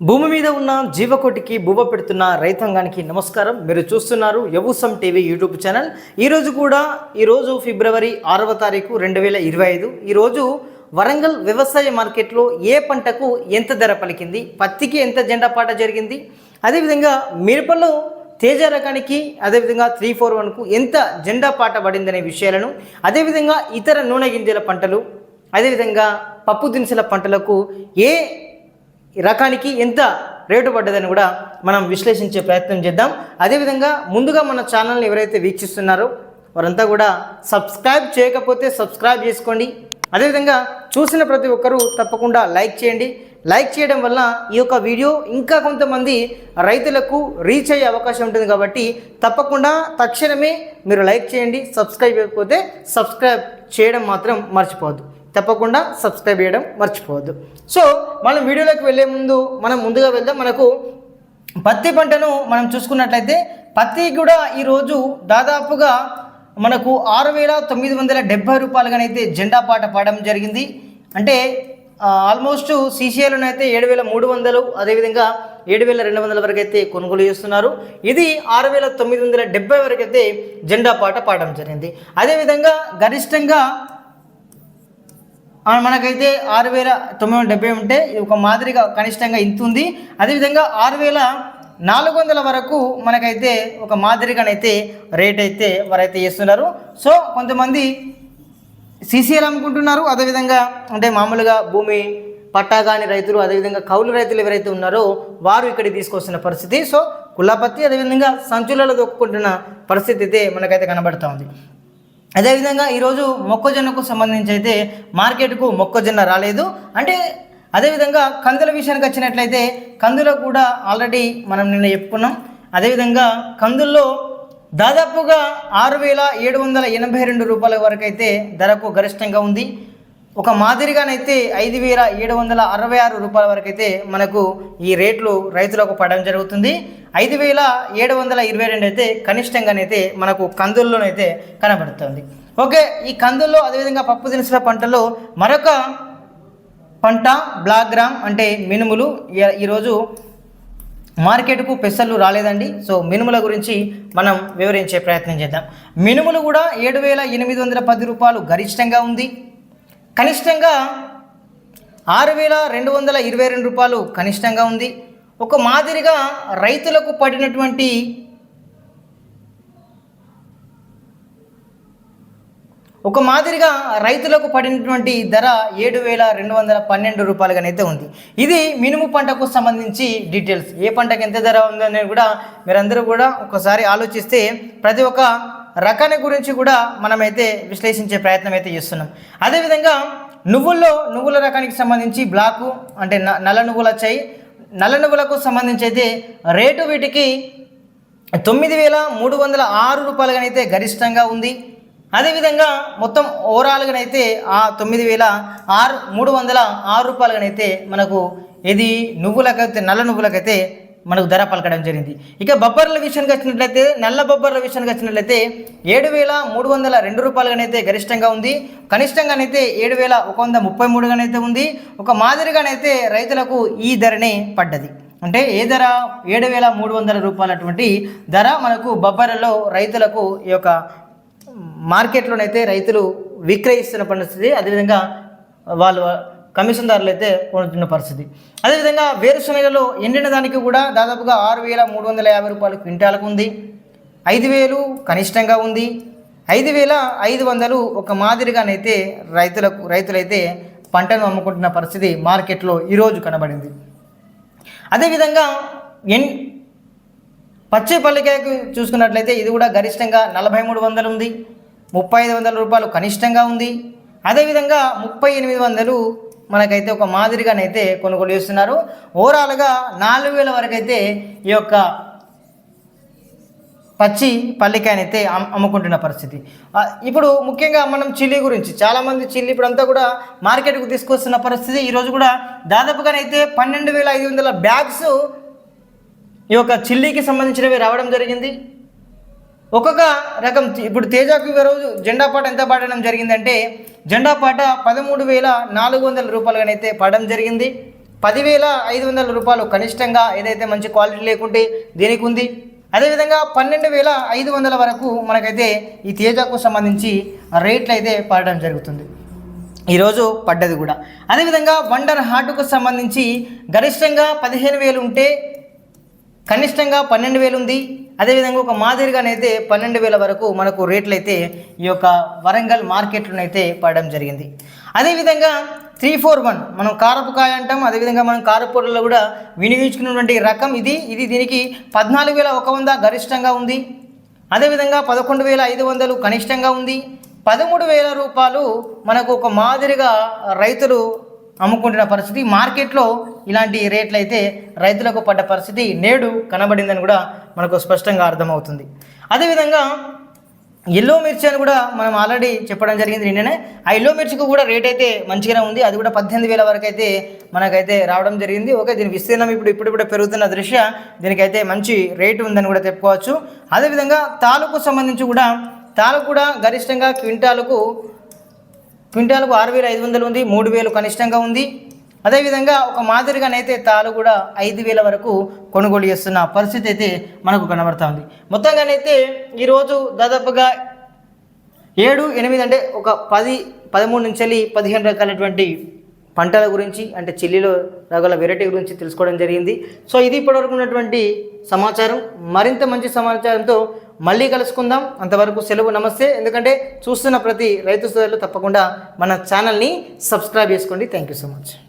భూమి మీద ఉన్న జీవకోటికి బువ్వ పెడుతున్న రైతాంగానికి నమస్కారం. మీరు చూస్తున్నారు యవూసం టీవీ యూట్యూబ్ ఛానల్. ఈరోజు కూడా ఈరోజు ఫిబ్రవరి ఆరవ తారీఖు రెండు వేల ఇరవై ఐదు. ఈరోజు వరంగల్ వ్యవసాయ మార్కెట్లో ఏ పంటకు ఎంత ధర పలికింది? పత్తికి ఎంత జెండా పాట జరిగింది? అదేవిధంగా మిరపలో తేజ రకానికి అదేవిధంగా త్రీ ఫోర్ వన్కు ఎంత జెండా పాట పడిందనే విషయాలను అదేవిధంగా ఇతర నూనె గింజల పంటలు అదేవిధంగా పప్పు దినుసుల పంటలకు ఏ రకానికి ఎంత రేటు పడ్డదని కూడా మనం విశ్లేషించే ప్రయత్నం చేద్దాం. అదేవిధంగా ముందుగా మన ఛానల్ని ఎవరైతే వీక్షిస్తున్నారో వారంతా కూడా సబ్స్క్రైబ్ చేయకపోతే సబ్స్క్రైబ్ చేసుకోండి. అదేవిధంగా చూసిన ప్రతి ఒక్కరూ తప్పకుండా లైక్ చేయండి. లైక్ చేయడం వల్ల ఈ యొక్క వీడియో ఇంకా కొంతమంది రైతులకు రీచ్ అయ్యే అవకాశం ఉంటుంది కాబట్టి తప్పకుండా తక్షణమే మీరు లైక్ చేయండి. సబ్స్క్రైబ్ చేయకపోతే సబ్స్క్రైబ్ చేయడం మాత్రం మర్చిపోవద్దు. తప్పకుండా సబ్స్క్రైబ్ చేయడం మర్చిపోవద్దు. సో మనం వీడియోలోకి వెళ్ళే ముందు మనం ముందుగా వెళ్దాం. మనకు పత్తి పంటను మనం చూసుకున్నట్లయితే పత్తి కూడా ఈరోజు దాదాపుగా మనకు ఆరు వేల తొమ్మిది వందల డెబ్బై రూపాయలుగానైతే జెండా పాట పాడడం జరిగింది. అంటే ఆల్మోస్ట్ సీసీఐలోనైతే ఏడు వేల మూడు వందలు అదేవిధంగా ఏడు వేల రెండు వందల వరకు అయితే కొనుగోలు చేస్తున్నారు. ఇది ఆరు వేల తొమ్మిది వందల డెబ్బై వరకు అయితే జెండా పాట పాడడం జరిగింది. అదేవిధంగా గరిష్టంగా మనకైతే ఆరు వేల తొమ్మిది వందల డెబ్బై ఉంటే ఇది ఒక మాదిరిగా కనిష్టంగా ఇంత ఉంది. అదేవిధంగా ఆరు వేల నాలుగు వందల వరకు మనకైతే ఒక మాదిరిగానైతే రేట్ అయితే వారైతే చేస్తున్నారు. సో కొంతమంది సీసీఎల్ అమ్ముకుంటున్నారు. అదేవిధంగా అంటే మామూలుగా భూమి పట్టా కాని రైతులు అదేవిధంగా కౌలు రైతులు ఎవరైతే ఉన్నారో వారు ఇక్కడికి తీసుకొస్తున్న పరిస్థితి. సో కుల్లపత్తి అదేవిధంగా సంచులలో దొక్కుంటున్న పరిస్థితి అయితే మనకైతే కనబడుతూ ఉంది. అదేవిధంగా ఈరోజు మొక్కజొన్నకు సంబంధించి అయితే మార్కెట్కు మొక్కజొన్న రాలేదు. అంటే అదేవిధంగా కందుల విషయానికి వచ్చినట్లయితే కందులో కూడా ఆల్రెడీ మనం నిన్న చెప్పుకున్నాం. అదేవిధంగా కందుల్లో దాదాపుగా ఆరు వేల ఏడు వందల ఎనభై రెండు రూపాయల వరకు అయితే ధరకు గరిష్టంగా ఉంది. ఒక మాదిరిగానైతే ఐదు వేల ఏడు వందల అరవై ఆరు రూపాయల వరకు అయితే మనకు ఈ రేట్లు రైతులకు పడడం జరుగుతుంది. ఐదు వేల ఏడు వందల ఇరవై రెండు అయితే కనిష్టంగానైతే మనకు కందుల్లోనైతే కనబడుతుంది. ఓకే ఈ కందుల్లో అదేవిధంగా పప్పు దినుసుల పంటలో మరొక పంట బ్లాక్ గ్రామ్ అంటే మినుములు. ఈ- ఈరోజు మార్కెట్కు పెసలు రాలేదండి. సో మినుముల గురించి మనం వివరించే ప్రయత్నం చేద్దాం. మినుములు కూడా ఏడు వేల ఎనిమిది వందల పది రూపాయలు గరిష్టంగా ఉంది. కనిష్టంగా ఆరు వేల రెండు వందల ఇరవై రెండు రూపాయలు కనిష్టంగా ఉంది. ఒక మాదిరిగా రైతులకు పడినటువంటి ఒక మాదిరిగా రైతులకు పడినటువంటి ధర ఏడు వేల రెండు వందల పన్నెండు రూపాయలుగానైతే ఉంది. ఇది మినుము పంటకు సంబంధించి డీటెయిల్స్. ఏ పంటకు ఎంత ధర ఉందనేది కూడా మీరందరూ కూడా ఒకసారి ఆలోచిస్తే ప్రతి ఒక్క రకాన్ని గురించి కూడా మనమైతే విశ్లేషించే ప్రయత్నం అయితే చేస్తున్నాం. అదేవిధంగా నువ్వుల్లో నువ్వుల రకానికి సంబంధించి బ్లాకు అంటే నల్ల నువ్వులు వచ్చాయి నల్ల నువ్వులకు సంబంధించి అయితే రేటు వీటికి తొమ్మిది వేల మూడు వందల ఆరు రూపాయలుగానైతే గరిష్టంగా ఉంది. అదేవిధంగా మొత్తం ఓవరాల్గానైతే ఆ తొమ్మిది వేల ఆరు మూడు వందల ఆరు రూపాయలుగానైతే మనకు ఇది నువ్వులకైతే నల్ల నువ్వులకైతే మనకు ధర పలకడం జరిగింది. ఇక బొబ్బర్ల విషయానికి వచ్చినట్లయితే నల్ల బొబ్బర్ల విషయానికి వచ్చినట్లయితే ఏడు వేల మూడు వందల రెండు రూపాయలుగానైతే గరిష్టంగా ఉంది. కనిష్టంగానైతే ఏడు వేల ఒక వంద ముప్పై మూడుగానైతే ఉంది. ఒక మాదిరిగానైతే రైతులకు ఈ ధరనే పడ్డది. అంటే ఏ ధర? ఏడు వేల మూడు వందల రూపాయలటువంటి ధర మనకు బొబ్బర్లలో రైతులకు ఈ యొక్క మార్కెట్లోనైతే రైతులు విక్రయిస్తున్న పరిస్థితి. అదేవిధంగా వాళ్ళు కమిషన్దారులు అయితే పొందుతున్న పరిస్థితి. అదేవిధంగా వేరుశనగలో ఎండిన దానికి కూడా దాదాపుగా ఆరు వేల మూడు వందల యాభై రూపాయలు క్వింటాలకు ఉంది. ఐదు వేలు కనిష్టంగా ఉంది. ఐదు వేల ఐదు వందలు ఒక మాదిరిగానైతే రైతులకు రైతులైతే పంటను అమ్ముకుంటున్న పరిస్థితి మార్కెట్లో ఈరోజు కనబడింది. అదేవిధంగా ఎన్ పచ్చి పల్లికాయకు చూసుకున్నట్లయితే ఇది కూడా గరిష్టంగా నలభై మూడు వందలు ఉంది. ముప్పై ఐదు వందల రూపాయలు కనిష్టంగా ఉంది. అదేవిధంగా ముప్పై ఎనిమిది వందలు మనకైతే ఒక మాదిరిగానైతే కొనుగోలు చేస్తున్నారు. ఓవరాల్గా నాలుగు వేల వరకు అయితే ఈ యొక్క పచ్చి పల్లికాయనైతే అమ్ అమ్ముకుంటున్న పరిస్థితి. ఇప్పుడు ముఖ్యంగా మనం చిల్లీ గురించి చాలామంది చిల్లీ ఇప్పుడు అంతా కూడా మార్కెట్కు తీసుకొస్తున్న పరిస్థితి ఈరోజు కూడా దాదాపుగానైతే పన్నెండు వేల ఐదు వందల బ్యాగ్స్ ఈ యొక్క చిల్లీకి సంబంధించినవి రావడం జరిగింది. ఒక్కొక్క రకం ఇప్పుడు తేజాకు రోజు జెండా పాట ఎంత పాడడం జరిగిందంటే జెండా పాట పదమూడు వేల నాలుగు వందల రూపాయలుగానైతే పడడం జరిగింది. పదివేల ఐదు వందల రూపాయలు కనిష్టంగా ఏదైతే మంచి క్వాలిటీ లేకుంటే దీనికి ఉంది అదేవిధంగా పన్నెండు వేల ఐదు వందల వరకు మనకైతే ఈ తేజాకు సంబంధించి రేట్లు అయితే పడడం జరుగుతుంది. ఈరోజు పడ్డది కూడా. అదేవిధంగా వండర్ హార్ట్కు సంబంధించి గరిష్టంగా పదిహేను వేలు ఉంటే కనిష్టంగా పన్నెండు వేలు ఉంది అదేవిధంగా ఒక మాదిరిగానైతే పన్నెండు వేల వరకు మనకు రేట్లు అయితే ఈ యొక్క వరంగల్ మార్కెట్లోనైతే పడడం జరిగింది. అదేవిధంగా త్రీ ఫోర్ వన్ మనం కారపుకాయ అంటాం అదేవిధంగా మనం కారపూరలో కూడా వినియోగించుకున్నటువంటి రకం ఇది. ఇది దీనికి పద్నాలుగు వేల ఒక వంద గరిష్టంగా ఉంది. అదేవిధంగా పదకొండు వేల ఐదు వందలు కనిష్టంగా ఉంది. పదమూడు వేల రూపాయలు మనకు ఒక మాదిరిగా రైతులు అమ్ముకుంటున్న పరిస్థితి. మార్కెట్లో ఇలాంటి రేట్లు అయితే రైతులకు పడ్డ పరిస్థితి నేడు కనబడిందని కూడా మనకు స్పష్టంగా అర్థమవుతుంది. అదేవిధంగా ఎల్లో మిర్చి అని కూడా మనం ఆల్రెడీ చెప్పడం జరిగింది నిన్ననే. ఆ ఎల్లో మిర్చికి కూడా రేట్ అయితే మంచిగానే ఉంది. అది కూడా పద్దెనిమిది వేల వరకు అయితే మనకైతే రావడం జరిగింది. ఓకే దీని విస్తీర్ణం ఇప్పుడు ఇప్పుడు కూడా పెరుగుతున్న దృష్ట్యా దీనికైతే మంచి రేటు ఉందని కూడా చెప్పుకోవచ్చు. అదేవిధంగా తాలూకు సంబంధించి కూడా తాలూకు కూడా గరిష్టంగా క్వింటాలకు క్వింటాలకు ఆరు వేల ఐదు వందలు ఉంది మూడు వేలు కనిష్టంగా ఉంది. అదేవిధంగా ఒక మాదిరిగానైతే తాలు కూడా ఐదు వేల వరకు కొనుగోలు చేస్తున్న పరిస్థితి అయితే మనకు కనబడుతుంది ఉంది. మొత్తంగానైతే ఈరోజు దాదాపుగా ఏడు ఎనిమిది అంటే ఒక పది పదమూడు నుంచి వెళ్ళి పదిహేను రకాలైనటువంటి పంటల గురించి అంటే చిల్లీలో రకాల వెరైటీ గురించి తెలుసుకోవడం జరిగింది. సో ఇది ఇప్పటివరకు ఉన్నటువంటి సమాచారం. మరింత మంచి సమాచారంతో మళ్ళీ కలుసుకుందాం. అంతవరకు సెలవు నమస్తే. ఎందుకంటే చూస్తున్న ప్రతి రైతు సోదరులు తప్పకుండా మన ఛానల్ని సబ్స్క్రైబ్ చేసుకోండి. Thank you so much